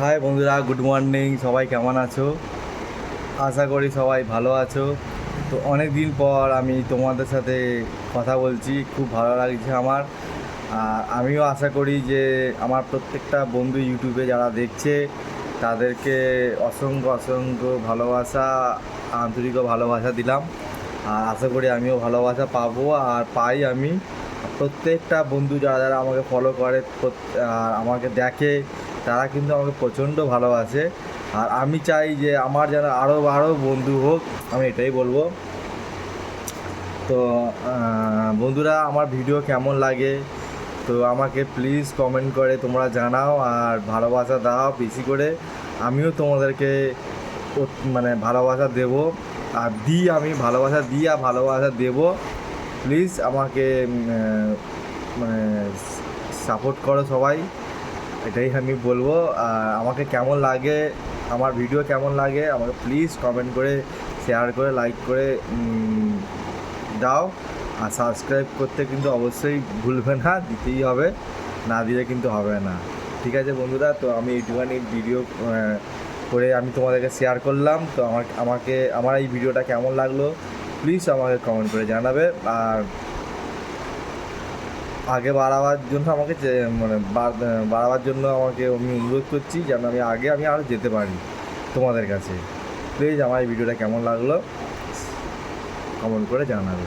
High বন্ধুরা, good morning, সবাই কেমন আছো? আশা করি সবাই ভালো আছো। তো অনেক দিন পর আমি তোমাদের সাথে কথা বলছি, খুব ভালো লাগছে আমার। আর আমিও আশা করি যে আমার প্রত্যেকটা বন্ধু ইউটিউবে যারা দেখছে, তাদেরকে অসংখ্য অসংখ্য ভালোবাসা, আন্তরিক ভালোবাসা দিলাম। আর আশা করি আমিও ভালোবাসা পাবো আর পাই আমি। প্রত্যেকটা বন্ধু যারা যারা আমাকে ফলো করে আর আমাকে দেখে তারা কিন্তু আমাকে প্রচণ্ড ভালোবাসে। আর আমি চাই যে আমার যেন আরও আরও বন্ধু হোক, আমি এটাই বলব। তো বন্ধুরা, আমার ভিডিও কেমন লাগে? তো আমাকে প্লিজ কমেন্ট করে, তোমরা জানাও, আর ভালোবাসা দাও বেশি করে। আমিও তোমাদেরকে মানে ভালোবাসা দেব। আর দিই আমি ভালোবাসা দিই আর ভালোবাসা দেব। প্লিজ আমাকে মানে সাপোর্ট করো সবাই। এটাই আমি বলব। আমাকে কেমন লাগে, আমার ভিডিও কেমন লাগে, আমাকে প্লিজ কমেন্ট করে শেয়ার করে লাইক করে দাও। আর সাবস্ক্রাইব করতে কিন্তু অবশ্যই ভুলবে না, দিতেই হবে, না দিলে কিন্তু হবে না। ঠিক আছে বন্ধুরা, তো আমি একটুখানি ভিডিও করে আমি তোমাদেরকে শেয়ার করলাম। তো আমার আমাকে, আমার এই ভিডিওটা কেমন লাগল প্লিজ আমাকে কমেন্ট করে জানাবে। আর আগে বাড়াবার জন্য আমাকে মানে বাড়াবার জন্য আমাকে আমি অনুরোধ করছি যেন আমি আগে আমি আরও যেতে পারি তোমাদের কাছে। প্লিজ আমার এই ভিডিওটা কেমন লাগল? কমেন্ট করে জানাবে।